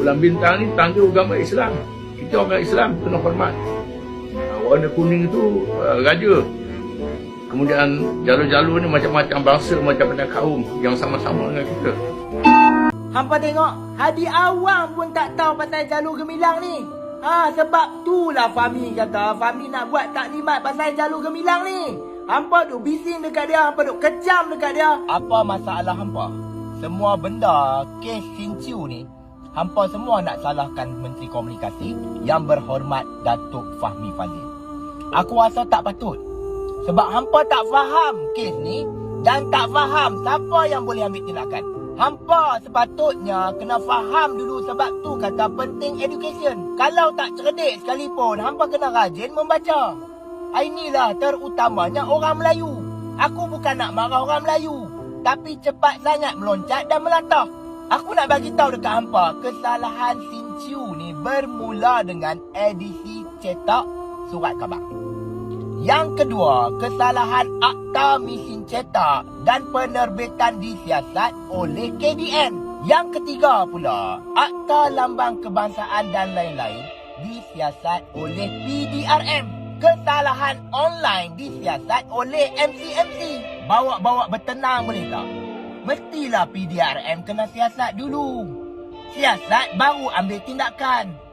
Bulan bintang ni tanda agama Islam. Kita orang Islam kena hormat. Ah, warna kuning itu uh, raja. Kemudian jalur-jalur ni macam-macam bangsa, macam-macam kaum yang sama-sama dengan kita. Hampa tengok, Hadi awam pun tak tahu pasal jalur gemilang ni. Ha, sebab tu lah Fahmi kata, Fahmi nak buat taklimat pasal jalur gemilang ni. Hampa duk bising dekat dia, hampa duk kejam dekat dia. Apa masalah hampa? Semua benda kes Sinciu ni, hampa semua nak salahkan Menteri Komunikasi yang berhormat Datuk Fahmi Fazil. Aku rasa tak patut. Sebab hampa tak faham kes ni dan tak faham siapa yang boleh ambil tindakan. Hampa sepatutnya kena faham dulu sebab tu kata penting education. Kalau tak cerdik sekalipun, hampa kena rajin membaca. Ah, Inilah terutamanya orang Melayu. Aku bukan nak marah orang Melayu. Tapi cepat sangat meloncat dan melatah. Aku nak bagi tahu dekat hampa, kesalahan Sinciu ni bermula dengan edisi cetak surat khabar. Yang kedua, kesalahan akta mesin cetak dan penerbitan disiasat oleh KDN. Yang ketiga pula, akta lambang kebangsaan dan lain-lain disiasat oleh PDRM. Kesalahan online disiasat oleh MCMC. Bawa-bawa bertenang boleh tak? Mestilah PDRM kena siasat dulu. Siasat baru ambil tindakan.